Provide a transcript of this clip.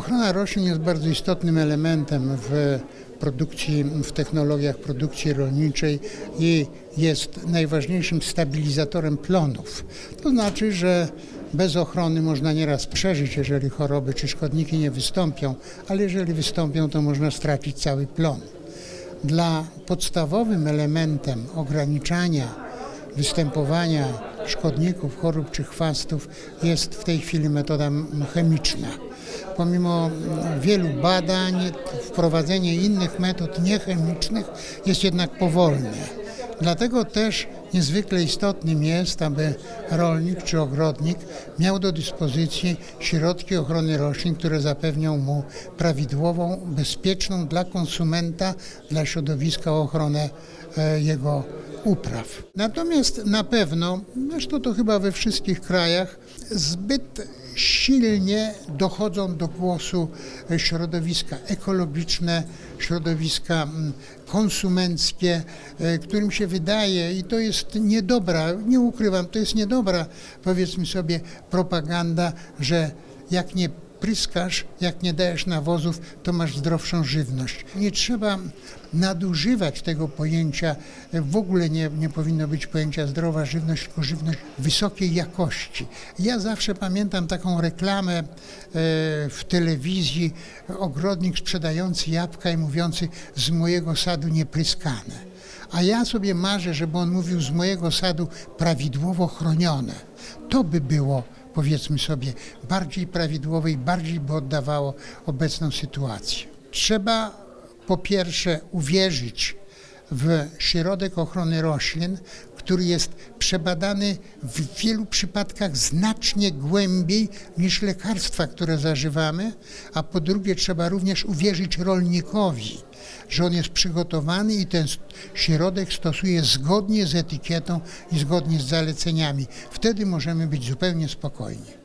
Ochrona roślin jest bardzo istotnym elementem w produkcji, w technologiach produkcji rolniczej i jest najważniejszym stabilizatorem plonów. To znaczy, że bez ochrony można nieraz przeżyć, jeżeli choroby czy szkodniki nie wystąpią, ale jeżeli wystąpią, to można stracić cały plon. Dla podstawowym elementem ograniczania występowania szkodników, chorób czy chwastów jest w tej chwili metoda chemiczna. Pomimo wielu badań, wprowadzenie innych metod niechemicznych jest jednak powolne. Dlatego też niezwykle istotnym jest, aby rolnik czy ogrodnik miał do dyspozycji środki ochrony roślin, które zapewnią mu prawidłową, bezpieczną dla konsumenta, dla środowiska ochronę e, jego upraw. Natomiast na pewno, zresztą to chyba we wszystkich krajach, zbyt silnie dochodzą do głosu środowiska ekologiczne, środowiska mm, konsumenckie, e, którym się wydaje, i to jest niedobra, nie ukrywam, to jest niedobra, powiedzmy sobie, propaganda, że jak nie pryskasz, jak nie dajesz nawozów, to masz zdrowszą żywność. Nie trzeba nadużywać tego pojęcia. W ogóle nie, nie powinno być pojęcia zdrowa żywność, tylko żywność wysokiej jakości. Ja zawsze pamiętam taką reklamę e, w telewizji, ogrodnik sprzedający jabłka i mówiący z mojego sadu niepryskane. A ja sobie marzę, żeby on mówił z mojego sadu prawidłowo chronione. To by było powiedzmy sobie, bardziej prawidłowe i bardziej by oddawało obecną sytuację. Trzeba po pierwsze uwierzyć w środek ochrony roślin, który jest przebadany w wielu przypadkach znacznie głębiej niż lekarstwa, które zażywamy, a po drugie trzeba również uwierzyć rolnikowi, że on jest przygotowany i ten środek stosuje zgodnie z etykietą i zgodnie z zaleceniami. Wtedy możemy być zupełnie spokojni.